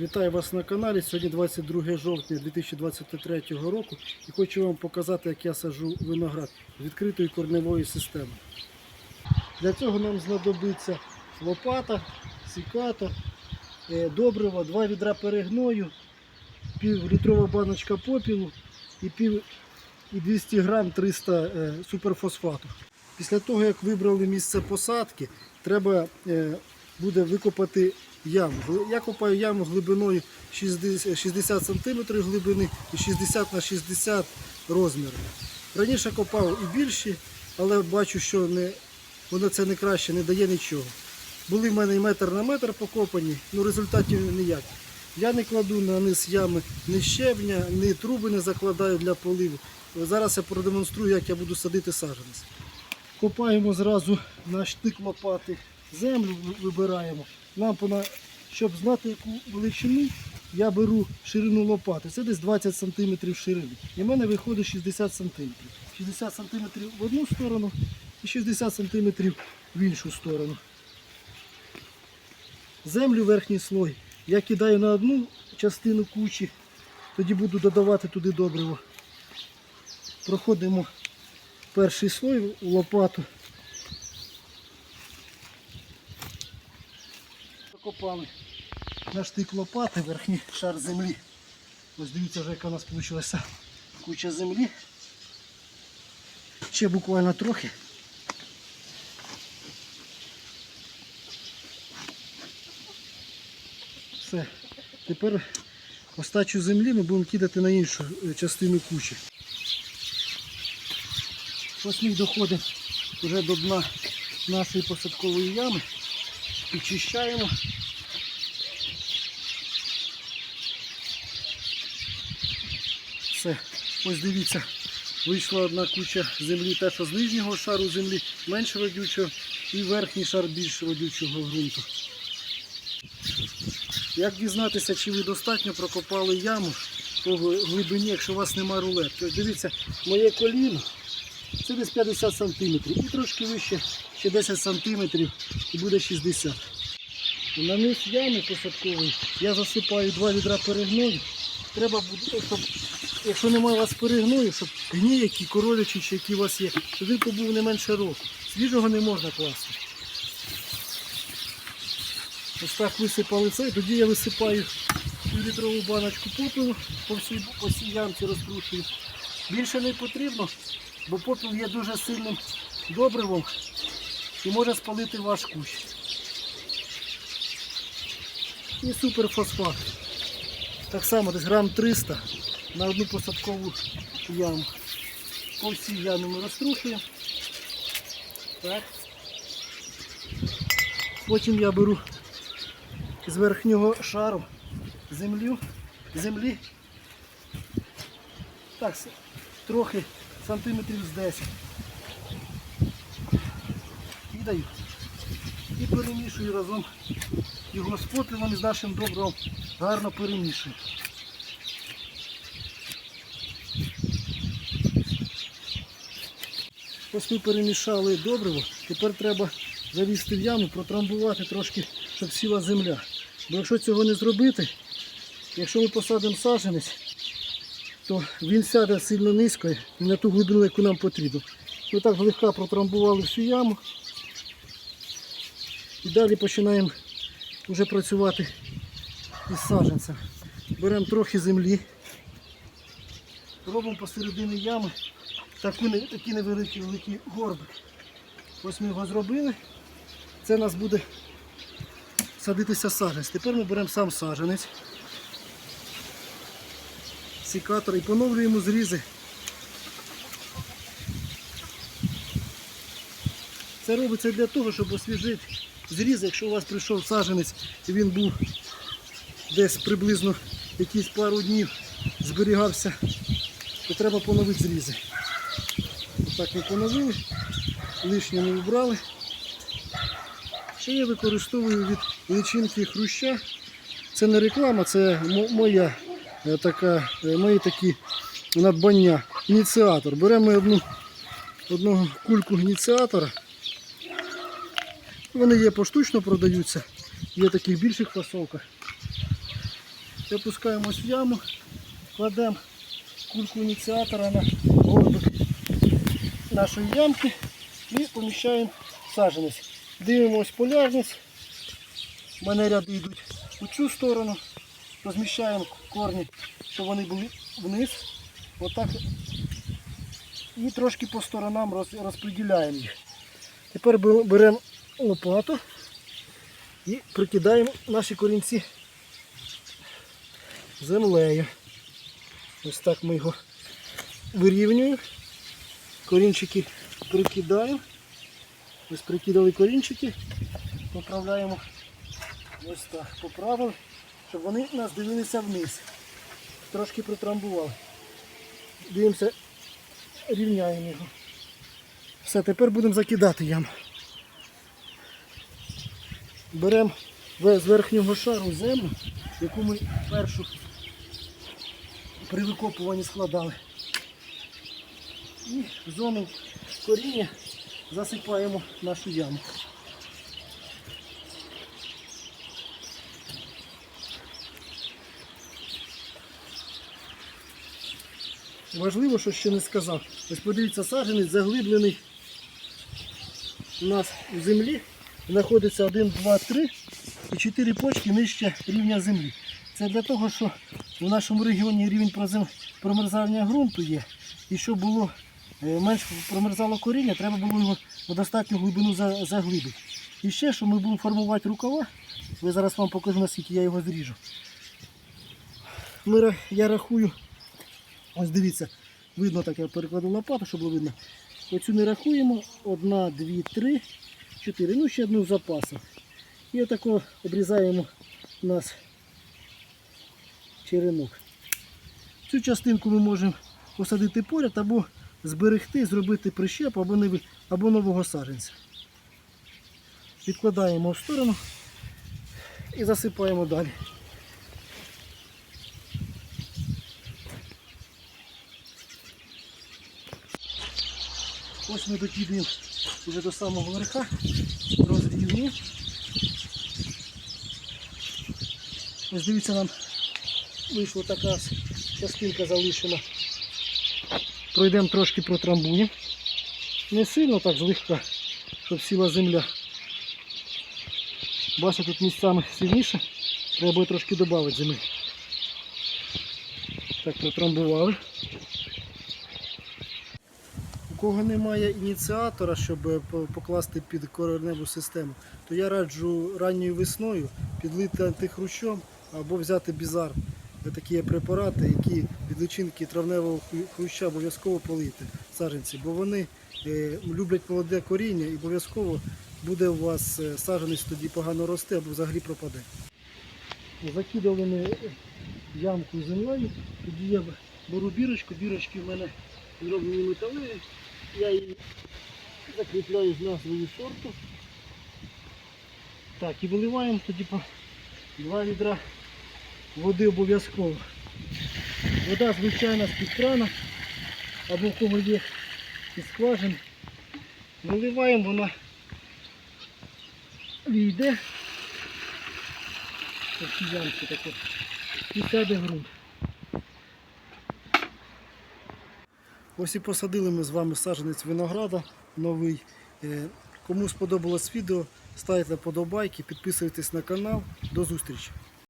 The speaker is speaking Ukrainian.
Вітаю вас на каналі. Сьогодні 22 жовтня 2023 року і хочу вам показати, як я саджу виноград відкритої корневої системи. Для цього нам знадобиться лопата, сікатор, е, добриво, два відра перегною, півлітрова баночка попілу і, пів, і 200 грам 300 е, суперфосфату. Після того, як вибрали місце посадки, треба е, буде викопати яму. Я копаю яму глибиною 60 60 см глибини і 60 на 60 розміру. Раніше копав і більші, але бачу, що не, воно це не краще, не дає нічого. Були в мене і метр на метр покопані, ну результатів ніяких. Я не кладу на низ ями ні щебня, ні труби не закладаю для поливу. Зараз я продемонструю, як я буду садити саджанець. Копаємо зразу на штик лопати землю, вибираємо. Пона- щоб знати, яку величину, я беру ширину лопати. Це десь 20 см ширини. І в мене виходить 60 см. 60 см в одну сторону і 60 см в іншу сторону. Землю верхній слой я кидаю на одну частину кучі, тоді буду додавати туди добриво. Проходимо перший слой в лопату. Закопали на штик лопати верхній шар землі. Ось дивіться вже, яка у нас вийшла куча землі. Ще буквально трохи. Все. Тепер остачу землі ми будемо кидати на іншу е, частину кучі. Ось ми доходимо вже до дна нашої посадкової ями. Підчищаємо. Все. Ось дивіться, вийшла одна куча землі, те, що з нижнього шару землі менш родючого і верхній шар більш родючого ґрунту. Як дізнатися, чи ви достатньо прокопали яму по глибині, якщо у вас немає рулетки? Дивіться, моє коліно це десь 50 см. І трошки вище ще 10 см і буде 60 На низ ями посадкової я засипаю два відра перегною. Треба буде, щоб, якщо немає у вас перегною, щоб гній, які королячі чи які у вас є, щоб він побув не менше року. Свіжого не можна класти. Ось так висипали це, тоді я висипаю півлітрову баночку попелу по всій, по всій ямці розтрушую. Більше не потрібно, бо попіл є дуже сильним добривом і може спалити ваш кущ. І суперфосфат. Так само десь грам 300 на одну посадкову яму. По всій ямі ми розтрушуємо. Так. Потім я беру з верхнього шару землю, землі. Так, трохи сантиметрів з 10. Кидаю і перемішую разом його з попілом з нашим добром гарно перемішую. Ось ми перемішали добриво, тепер треба завісти в яму, протрамбувати трошки, щоб сіла земля. Бо якщо цього не зробити, якщо ми посадимо саджанець, то він сяде сильно низько і на ту глибину, яку нам потрібно. Ми так злегка протрамбували всю яму. І далі починаємо вже працювати із саджанцем. Беремо трохи землі, робимо посередині ями таку, не- такі невеликі великі горби. Ось ми його зробили. Це у нас буде садитися саджанець. Тепер ми беремо сам саджанець, сікатор і поновлюємо зрізи. Це робиться для того, щоб освіжити зріз, якщо у вас прийшов саджанець і він був десь приблизно якісь пару днів зберігався, то треба поновити зрізи. Так ми поновили, лишнє ми вбрали. Ще я використовую від личинки хруща. Це не реклама, це моя е, така, е, мої такі надбання. Ініціатор. Беремо одну, одну кульку ініціатора. Вони є поштучно продаються, є таких більших фасовках. Опускаємось в яму, кладемо кульку ініціатора на горбик нашої ямки і поміщаємо саджанець. Дивимось полярність. У мене ряди йдуть у цю сторону. Розміщаємо корні, щоб вони були вниз. Отак. І трошки по сторонам розподіляємо їх. Тепер беремо лопату і прикидаємо наші корінці землею. Ось так ми його вирівнюємо. Корінчики прикидаємо. Ось прикидали корінчики, поправляємо ось так, поправили, щоб вони нас дивилися вниз. Трошки притрамбували. Дивимося, рівняємо його. Все, тепер будемо закидати яму. Беремо з верхнього шару землю, яку ми першу при викопуванні складали. І в зону коріння засипаємо нашу яму. Важливо, що ще не сказав. Ось подивіться, саджанець заглиблений у нас у землі. Знаходиться 1, 2, 3 і 4 почки нижче рівня землі. Це для того, що в нашому регіоні рівень промерзання ґрунту є. І щоб було е, менш промерзало коріння, треба було його на достатню глибину заглибити. І ще, що ми будемо формувати рукава, я зараз вам покажу, наскільки я його зріжу. Ми, я рахую, ось дивіться, видно так, я перекладу лопату, щоб було видно. Оцю не рахуємо. Одна, дві, три, чотири. Ну, ще одну з запасом. І отако обрізаємо у нас черенок. Цю частинку ми можемо посадити поряд або зберегти, зробити прищеп або, нови- або нового саджанця. Відкладаємо в сторону і засипаємо далі. Ось ми докидаємо вже до самого верха, розрівнюємо. Ось дивіться, нам вийшла така частинка залишена. Пройдемо трошки протрамбуємо. Не сильно так злегка, щоб сіла земля. Бачите, тут місцями сильніше, треба буде трошки додати землі. Так, протрамбували. Кого немає ініціатора, щоб е, покласти під кореневу систему, то я раджу ранньою весною підлити антихрущом або взяти бізар. Такі є препарати, які від личинки травневого хруща обов'язково полити саджанці, бо вони е, люблять молоде коріння і обов'язково буде у вас е, саджанець тоді погано рости або взагалі пропаде. Закидали ми ямку землею, тоді я беру бірочку, бірочки в мене зроблені металеві, я її закріпляю з назвою сорту. Так, і виливаємо тоді по два відра води обов'язково. Вода звичайна з-під крана, або в кого є із скважин. Виливаємо, вона війде. Такі. І сяде ґрунт. Ось і посадили ми з вами саджанець винограда новий. Е, Кому сподобалось відео, ставте подобайки, підписуйтесь на канал. До зустрічі!